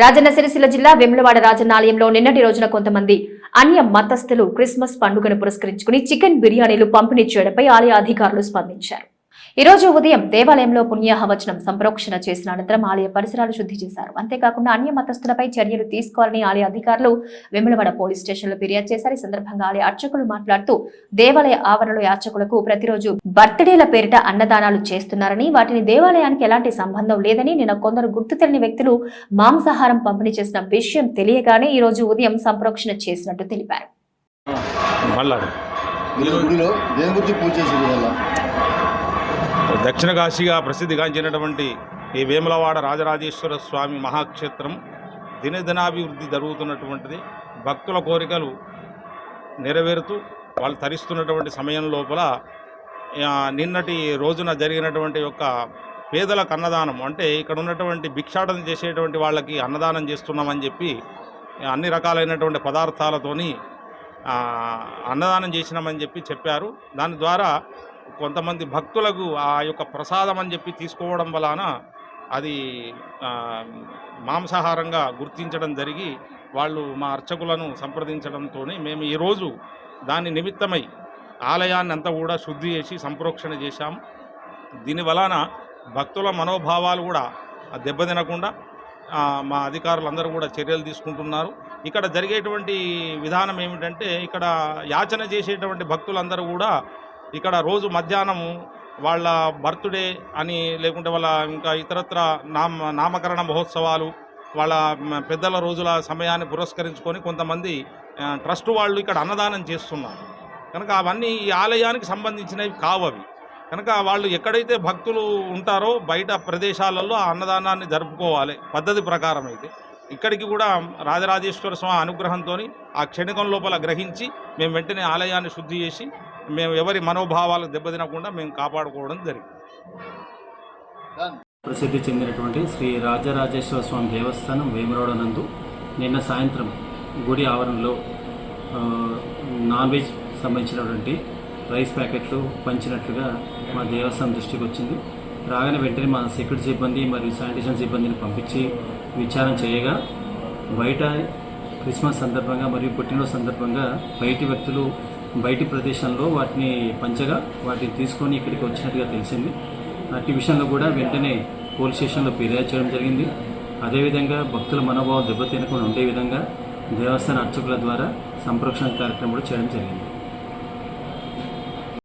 రాజన్న సిరిసిల్ల జిల్లా వెములవాడ రాజన్న ఆలయంలో నిన్నటి రోజున కొంతమంది అన్య మతస్థులు క్రిస్మస్ పండుగను పురస్కరించుకుని చికెన్ బిర్యానీలు పంపిణీ చేయడంపై ఆలయ అధికారులు స్పందించారు. ఈ రోజు ఉదయం దేవాలయంలో పుణ్యాహవచనం సంప్రోక్షణ చేసిన అనంతరం ఆలయ పరిసరాలు శుద్ధి చేశారు. అంతేకాకుండా అన్య మతస్థులపై చర్యలు తీసుకోవాలని ఆలయ అధికారులు వెములవాడ పోలీస్ స్టేషన్లో ఫిర్యాదు చేశారు. ఈ సందర్భంగా ఆలయ అర్చకులు మాట్లాడుతూ దేవాలయ ఆవరణలో యాచకులకు ప్రతిరోజు బర్త్డేల పేరిట అన్నదానాలు చేస్తున్నారని వాటిని దేవాలయానికి ఎలాంటి సంబంధం లేదని నిన్న కొందరు గుర్తు తెలియని వ్యక్తులు మాంసాహారం పంపిణీ చేసిన విషయం తెలియగానే ఈ రోజు ఉదయం సంప్రోక్షణ చేసినట్టు తెలిపారు. గుడిలో పూజ చేసేది దక్షిణ కాశీగా ప్రసిద్ధిగాంచినటువంటి ఈ వేములవాడ రాజరాజేశ్వర స్వామి మహాక్షేత్రం దినదినాభివృద్ధి జరుగుతున్నటువంటిది. భక్తుల కోరికలు నెరవేరుతూ వాళ్ళు తరిస్తున్నటువంటి సమయం లోపల నిన్నటి రోజున జరిగినటువంటి యొక్క పేదలకు అన్నదానం అంటే ఇక్కడ ఉన్నటువంటి భిక్షాటన చేసేటువంటి వాళ్ళకి అన్నదానం చేస్తున్నామని చెప్పి అన్ని రకాలైనటువంటి పదార్థాలతోని అన్నదానం చేసినామని చెప్పి చెప్పారు. దాని ద్వారా కొంతమంది భక్తులకు ఆ యొక్క ప్రసాదం అని చెప్పి తీసుకోవడం వలన అది మాంసాహారంగా గుర్తించడం జరిగి వాళ్ళు మా అర్చకులను సంప్రదించడంతో మేము ఈరోజు దాని నిమిత్తమై ఆలయాన్ని అంతా కూడా శుద్ధి చేసి సంప్రోక్షణ చేశాం. దీని వలన భక్తుల మనోభావాలు కూడా దెబ్బతినకుండా మా అధికారులందరూ కూడా చర్యలు తీసుకుంటున్నారు. ఇక్కడ జరిగేటువంటి విధానం ఏమిటంటే ఇక్కడ యాచన చేసేటువంటి భక్తులందరూ కూడా ఇక్కడ రోజు మధ్యాహ్నం వాళ్ళ బర్త్డే అని లేకుంటే వాళ్ళ ఇంకా ఇతరత్ర నామ నామకరణ మహోత్సవాలు వాళ్ళ పెద్దల రోజుల సమయాన్ని పురస్కరించుకొని కొంతమంది ట్రస్ట్ వాళ్ళు ఇక్కడ అన్నదానం చేస్తున్నారు. కనుక అవన్నీ ఈ ఆలయానికి సంబంధించినవి కావవి. కనుక వాళ్ళు ఎక్కడైతే భక్తులు ఉంటారో బయట ప్రదేశాలలో ఆ అన్నదానాన్ని జరుపుకోవాలి పద్ధతి ప్రకారం అయితే. ఇక్కడికి కూడా రాజరాజేశ్వర స్వామి అనుగ్రహంతో ఆ క్షణికం లోపల గ్రహించి మేము వెంటనే ఆలయాన్ని శుద్ధి చేసి మేము ఎవరి మనోభావాలు దెబ్బతినకుండా మేము కాపాడుకోవడం జరిగింది. ప్రసిద్ధి చెందినటువంటి శ్రీ రాజరాజేశ్వర స్వామి దేవస్థానం వేమరోడ నందు నిన్న సాయంత్రం గుడి ఆవరణలో నాన్ వెజ్ సంబంధించినటువంటి రైస్ ప్యాకెట్లు పంచినట్లుగా మా దేవస్థానం దృష్టికి వచ్చింది. రాగానే వెంటనే మా సెక్యూరిటీ సిబ్బంది మరియు శానిటేషన్ సిబ్బందిని పంపించి విచారణ చేయగా బయట క్రిస్మస్ సందర్భంగా మరియు పుట్టినరోజు సందర్భంగా బయటి వ్యక్తులు బయటి ప్రదేశంలో వాటిని పంచగా వాటిని తీసుకొని ఇక్కడికి వచ్చినట్టుగా తెలిసింది. అట్టి విషయంలో కూడా వెంటనే పోలీస్ స్టేషన్లో ఫిర్యాదు చేయడం జరిగింది. అదేవిధంగా భక్తుల మనోభావం దెబ్బతినకుండా ఉండే విధంగా దేవస్థాన అర్చకుల ద్వారా సంప్రోక్షణ కార్యక్రమం కూడా చేయడం జరిగింది.